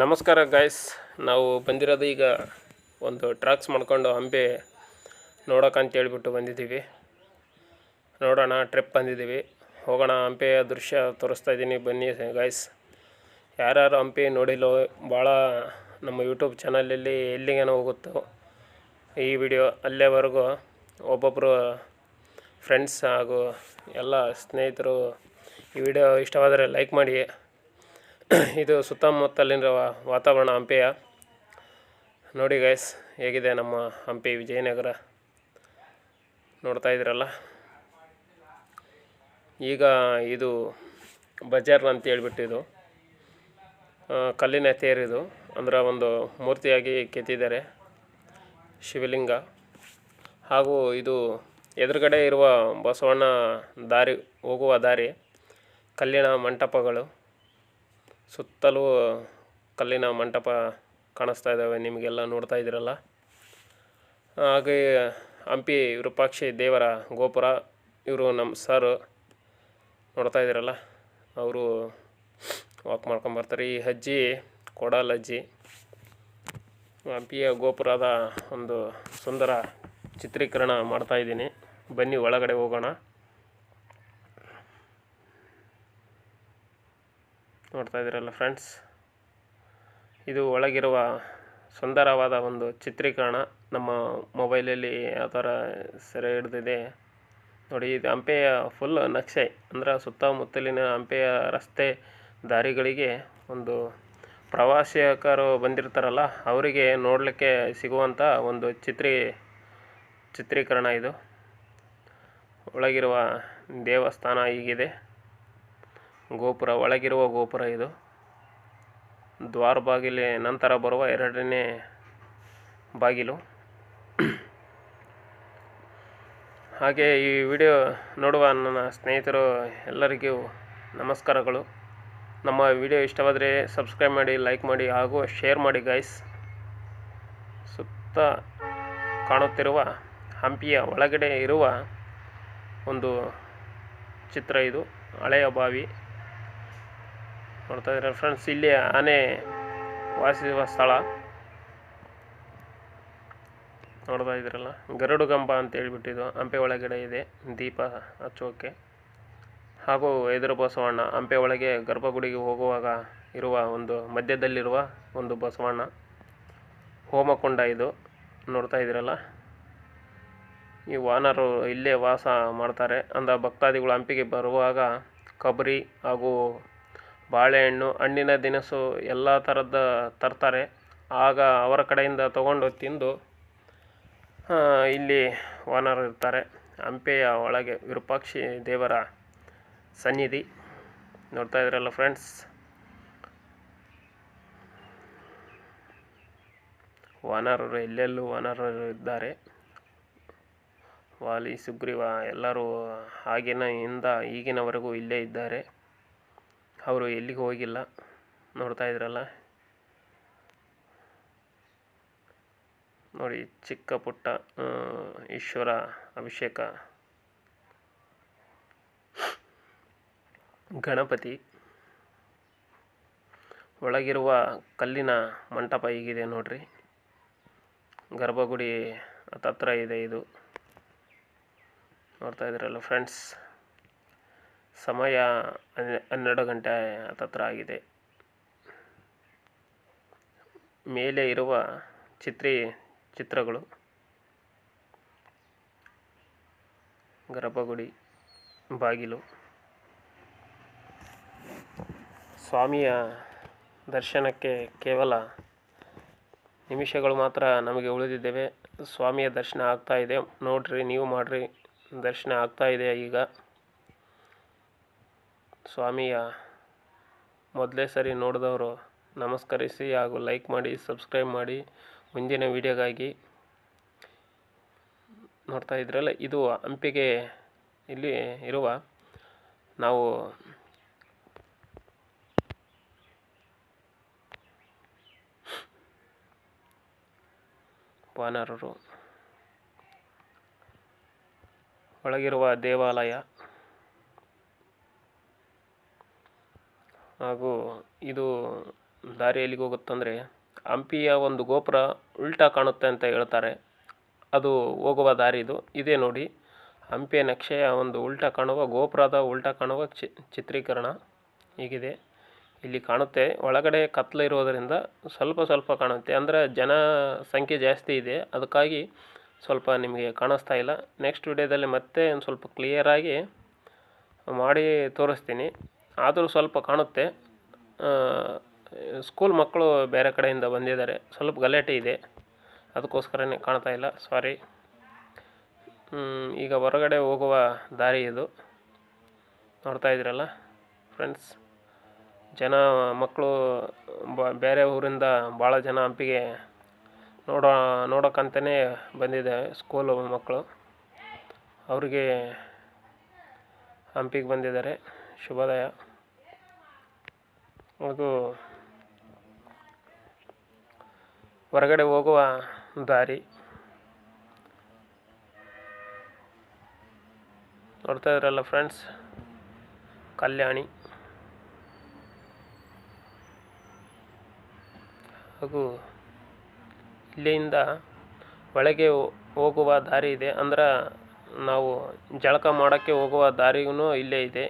ನಮಸ್ಕಾರ ಗಾಯ್ಸ್ ನಾವು ಬಂದಿರೋದು ಈಗ ಒಂದು ಟ್ರಾಕ್ಸ್ ಮಾಡ್ಕೊಂಡು ಹಂಪಿ ಹೇಳ್ಬಿಟ್ಟು ಬಂದಿದ್ದೀವಿ. ನೋಡೋಣ ಟ್ರಿಪ್ ಬಂದಿದ್ದೀವಿ. ಹೋಗೋಣ ಹಂಪೆಯ ದೃಶ್ಯ ತೋರಿಸ್ತಾ ಇದ್ದೀನಿ. ಬನ್ನಿ ಗಾಯ್ಸ್ ಯಾರ್ಯಾರು ಹಂಪೆ ನೋಡಿಲ್ಲೋ, ಭಾಳ ನಮ್ಮ ಯೂಟ್ಯೂಬ್ ಚಾನಲಲ್ಲಿ ಎಲ್ಲಿಗೇನೋ ಹೋಗುತ್ತೋ ಈ ವಿಡಿಯೋ ಅಲ್ಲೇವರೆಗೂ ಒಬ್ಬೊಬ್ಬರು ಫ್ರೆಂಡ್ಸ್ ಹಾಗೂ ಎಲ್ಲ ಸ್ನೇಹಿತರು ಈ ವಿಡಿಯೋ ಇಷ್ಟವಾದರೆ ಲೈಕ್ ಮಾಡಿ. ಇದು ಸುತ್ತಮುತ್ತಲಿನ ವಾತಾವರಣ ಹಂಪಿಯ. ನೋಡಿ ಗೈಸ್ ಹೇಗಿದೆ ನಮ್ಮ ಹಂಪಿ ವಿಜಯನಗರ? ನೋಡ್ತಾ ಇದ್ದೀರಲ್ಲ? ಈಗ ಇದು ಬಜಾರ್ ಅಂತ ಹೇಳ್ಬಿಟ್ಟು ಇದು ಕಲ್ಲಿನ ತೇರಿದು ಅಂದ್ರೆ ಒಂದು ಮೂರ್ತಿಯಾಗಿ ಕೆತ್ತಿದ್ದಾರೆ. ಶಿವಲಿಂಗ. ಹಾಗೂ ಇದು ಎದುರುಗಡೆ ಇರುವ ಬಸವಣ್ಣ ದಾರಿ, ಹೋಗುವ ದಾರಿ, ಕಲ್ಲಿನ ಮಂಟಪಗಳು. ಸುತ್ತಲೂ ಕಲ್ಲಿನ ಮಂಟಪ ಕಾಣಿಸ್ತಾ ಇದ್ದಾವೆ, ನಿಮಗೆಲ್ಲ ನೋಡ್ತಾ ಇದ್ದೀರಲ್ಲ. ಹಾಗೆ ಹಂಪಿ ವಿರೂಪಾಕ್ಷಿ ದೇವರ ಗೋಪುರ, ಇವರು ನಮ್ಮ ಸರ್ ನೋಡ್ತಾ ಇದ್ದೀರಲ್ಲ, ಅವರು ವಾಕ್ ಮಾಡ್ಕೊಂಬರ್ತಾರೆ ಈ ಅಜ್ಜಿ, ಕೊಡಲ್ ಅಜ್ಜಿ, ಹಂಪಿಯ ಗೋಪುರದ ಒಂದು ಸುಂದರ ಚಿತ್ರೀಕರಣ ಮಾಡ್ತಾ ಇದ್ದೀನಿ. ಬನ್ನಿ ಒಳಗಡೆ ಹೋಗೋಣ. ನೋಡ್ತಾ ಇದ್ದೀರಲ್ಲ ಫ್ರೆಂಡ್ಸ್. ಇದು ಒಳಗಿರುವ ಸುಂದರವಾದ ಒಂದು ಚಿತ್ರೀಕರಣ. ನಮ್ಮ ಮೊಬೈಲಲ್ಲಿ ಯಾವ ಥರ ಸೆರೆ ಹಿಡ್ದಿದೆ ನೋಡಿ, ಇದು ಹಂಪೆಯ ಫುಲ್ ನಕ್ಷೆ. ಅಂದರೆ ಸುತ್ತಮುತ್ತಲಿನ ಹಂಪೆಯ ರಸ್ತೆ ದಾರಿಗಳಿಗೆ ಒಂದು ಪ್ರವಾಸಿಗರು ಬಂದಿರ್ತಾರಲ್ಲ, ಅವರಿಗೆ ನೋಡಲಿಕ್ಕೆ ಸಿಗುವಂಥ ಒಂದು ಚಿತ್ರೀ, ಚಿತ್ರೀಕರಣ ಇದು. ಒಳಗಿರುವ ದೇವಸ್ಥಾನ ಹೀಗಿದೆ. ಗೋಪುರ, ಒಳಗಿರುವ ಗೋಪುರ ಇದು. ದ್ವಾರ ಬಾಗಿಲಿ ನಂತರ ಬರುವ ಎರಡನೇ ಬಾಗಿಲು. ಹಾಗೆ ಈ ವಿಡಿಯೋ ನೋಡುವ ನನ್ನ ಸ್ನೇಹಿತರು ಎಲ್ಲರಿಗೂ ನಮಸ್ಕಾರಗಳು. ನಮ್ಮ ವಿಡಿಯೋ ಇಷ್ಟವಾದರೆ ಸಬ್ಸ್ಕ್ರೈಬ್ ಮಾಡಿ, ಲೈಕ್ ಮಾಡಿ ಹಾಗೂ ಶೇರ್ ಮಾಡಿ ಗೈಸ್ ಸುತ್ತ ಕಾಣುತ್ತಿರುವ ಹಂಪಿಯ ಒಳಗಡೆ ಇರುವ ಒಂದು ಚಿತ್ರ ಇದು, ಹಳೆಯ ಬಾವಿ. ನೋಡ್ತಾ ಇದ್ದೀರ ಫ್ರೆಂಡ್ಸ್ ಇಲ್ಲಿ ಆನೆ ವಾಸಿಸುವ ಸ್ಥಳ. ನೋಡ್ತಾ ಇದ್ದೀರಲ್ಲ, ಗರುಡು ಗಂಬ ಅಂತ ಹೇಳ್ಬಿಟ್ಟಿದ್ದು. ಹಂಪೆ ಒಳಗಡೆ ಇದೆ, ದೀಪ ಹಚ್ಚೋಕೆ. ಹಾಗೂ ಎದುರು ಬಸವಣ್ಣ ಹಂಪೆ ಒಳಗೆ ಗರ್ಭಗುಡಿಗೆ ಹೋಗುವಾಗ ಇರುವ ಒಂದು, ಮಧ್ಯದಲ್ಲಿರುವ ಒಂದು ಬಸವಣ್ಣ. ಹೋಮಕೊಂಡ ಇದು, ನೋಡ್ತಾ ಇದ್ದೀರಲ್ಲ. ಈ ವಾನರು ಇಲ್ಲೇ ವಾಸ ಮಾಡ್ತಾರೆ. ಅಂದ ಭಕ್ತಾದಿಗಳು ಹಂಪಿಗೆ ಬರುವಾಗ ಕಬರಿ ಹಾಗೂ ಬಾಳೆಹಣ್ಣು, ಹಣ್ಣಿನ ದಿನಸು ಎಲ್ಲ ಥರದ ತರ್ತಾರೆ. ಆಗ ಅವರ ಕಡೆಯಿಂದ ತಗೊಂಡು ತಿಂದು ಇಲ್ಲಿ ವಾನರು ಇರ್ತಾರೆ. ಹಂಪೆಯ ಒಳಗೆ ವಿರೂಪಾಕ್ಷಿ ದೇವರ ಸನ್ನಿಧಿ. ನೋಡ್ತಾ ಇದ್ರಲ್ಲ ಫ್ರೆಂಡ್ಸ್. ವಾನರರು ಎಲ್ಲೆಲ್ಲೂ ವಾನರರು ಇದ್ದಾರೆ. ವಾಲಿ, ಸುಗ್ರೀವ ಎಲ್ಲರೂ ಆಗಿನ ಇಂದ ಈಗಿನವರೆಗೂ ಇಲ್ಲೇ ಇದ್ದಾರೆ. ಅವರು ಎಲ್ಲಿಗೆ ಹೋಗಿಲ್ಲ. ನೋಡ್ತಾ ಇದ್ರಲ್ಲ. ನೋಡಿ, ಚಿಕ್ಕ ಪುಟ್ಟ ಈಶ್ವರ ಅಭಿಷೇಕ. ಗಣಪತಿ. ಒಳಗಿರುವ ಕಲ್ಲಿನ ಮಂಟಪ ಈಗಿದೆ ನೋಡ್ರಿ. ಗರ್ಭಗುಡಿ ಹತ್ತತ್ರ ಇದೆ ಇದು. ನೋಡ್ತಾ ಇದ್ದೀರಲ್ಲ ಫ್ರೆಂಡ್ಸ್ ಸಮಯ ಹನ್ನೆ- ಹನ್ನೆರಡು ಗಂಟೆ ಹತ್ತತ್ರ ಆಗಿದೆ. ಮೇಲೆ ಇರುವ ಚಿತ್ರಿ ಚಿತ್ರಗಳು. ಗರ್ಭಗುಡಿ, ಬಾಗಿಲು. ಸ್ವಾಮಿಯ ದರ್ಶನಕ್ಕೆ ಕೇವಲ ನಿಮಿಷಗಳು ಮಾತ್ರ ನಮಗೆ ಉಳಿದಿದ್ದೇವೆ. ಸ್ವಾಮಿಯ ದರ್ಶನ ಆಗ್ತಾ ಇದೆ. ನೋಡ್ರಿ, ನೀವು ಮಾಡ್ರಿ. ದರ್ಶನ ಆಗ್ತಾ ಇದೆ ಈಗ? ಸ್ವಾಮಿಯ ಮೊದಲೇ ಸರಿ ನೋಡಿದವರು, ನಮಸ್ಕರಿಸಿ ಹಾಗೂ ಲೈಕ್ ಮಾಡಿ, ಸಬ್ಸ್ಕ್ರೈಬ್ ಮಾಡಿ ಮುಂದಿನ ವಿಡಿಯೋಗಾಗಿ ನೋಡ್ತಾ ಇದ್ರಲ್ಲ, ಇದು ಹಂಪಿಗೆ ಇಲ್ಲಿ ಇರುವ ನಾವು ವಾನರರು ಒಳಗಿರುವ ದೇವಾಲಯ. ಹಾಗೂ ಇದು ದಾರಿ ಎಲ್ಲಿಗೆ ಹೋಗುತ್ತಂದರೆ ಹಂಪಿಯ ಒಂದು ಗೋಪುರ ಉಲ್ಟಾ ಕಾಣುತ್ತೆ ಅಂತ ಹೇಳ್ತಾರೆ. ಅದು ಹೋಗುವ ದಾರಿ ಇದು. ಇದೇ ನೋಡಿ, ಹಂಪಿಯ ನಕ್ಷೆಯ ಒಂದು ಉಲ್ಟಾ ಕಾಣುವ ಗೋಪುರದ ಉಲ್ಟಾ ಕಾಣುವ ಚಿತ್ರೀಕರಣ ಹೀಗಿದೆ. ಇಲ್ಲಿ ಕಾಣುತ್ತೆ, ಒಳಗಡೆ ಕತ್ಲು ಇರೋದರಿಂದ ಸ್ವಲ್ಪ ಸ್ವಲ್ಪ ಕಾಣುತ್ತೆ. ಅಂದರೆ ಜನ ಸಂಖ್ಯೆ ಜಾಸ್ತಿ ಇದೆ. ಅದಕ್ಕಾಗಿ ಸ್ವಲ್ಪ ನಿಮಗೆ ಕಾಣಿಸ್ತಾ ಇಲ್ಲ. ನೆಕ್ಸ್ಟ್ ವಿಡಿಯೋದಲ್ಲಿ ಮತ್ತೆ ಒಂದು ಸ್ವಲ್ಪ ಕ್ಲಿಯರಾಗಿ ಮಾಡಿ ತೋರಿಸ್ತೀನಿ. ಆದರೂ ಸ್ವಲ್ಪ ಕಾಣುತ್ತೆ. ಸ್ಕೂಲ್ ಮಕ್ಕಳು ಬೇರೆ ಕಡೆಯಿಂದ ಬಂದಿದ್ದಾರೆ. ಸ್ವಲ್ಪ ಗಲಾಟೆ ಇದೆ. ಅದಕ್ಕೋಸ್ಕರನೇ ಕಾಣ್ತಾ ಇಲ್ಲ. ಸಾರಿ ಈಗ ಹೊರಗಡೆ ಹೋಗುವ ದಾರಿ ಇದು. ನೋಡ್ತಾ ಇದ್ದೀರಲ್ಲ ಫ್ರೆಂಡ್ಸ್. ಜನ, ಮಕ್ಕಳು ಬೇರೆ ಊರಿಂದ ಭಾಳ ಜನ ಹಂಪಿಗೆ ನೋಡೋ ನೋಡೋಕ್ಕಂತಲೇ ಬಂದಿದೆ ಸ್ಕೂಲು ಮಕ್ಕಳು. ಅವರಿಗೆ ಹಂಪಿಗೆ ಬಂದಿದ್ದಾರೆ. ಶುಭೋದಯ. ಅದು ಹೊರಗಡೆ ಹೋಗುವ ದಾರಿ. ನೋಡ್ತಾ ಇದ್ರಲ್ಲ ಫ್ರೆಂಡ್ಸ್ ಕಲ್ಯಾಣಿ. ಹಾಗೂ ಇಲ್ಲಿಂದ ಒಳಗೆ ಹೋಗುವ ದಾರಿ ಇದೆ. ಅಂದ್ರೆ ನಾವು ಜಳಕ ಮಾಡೋಕ್ಕೆ ಹೋಗುವ ದಾರಿಯೂ ಇಲ್ಲೇ ಇದೆ.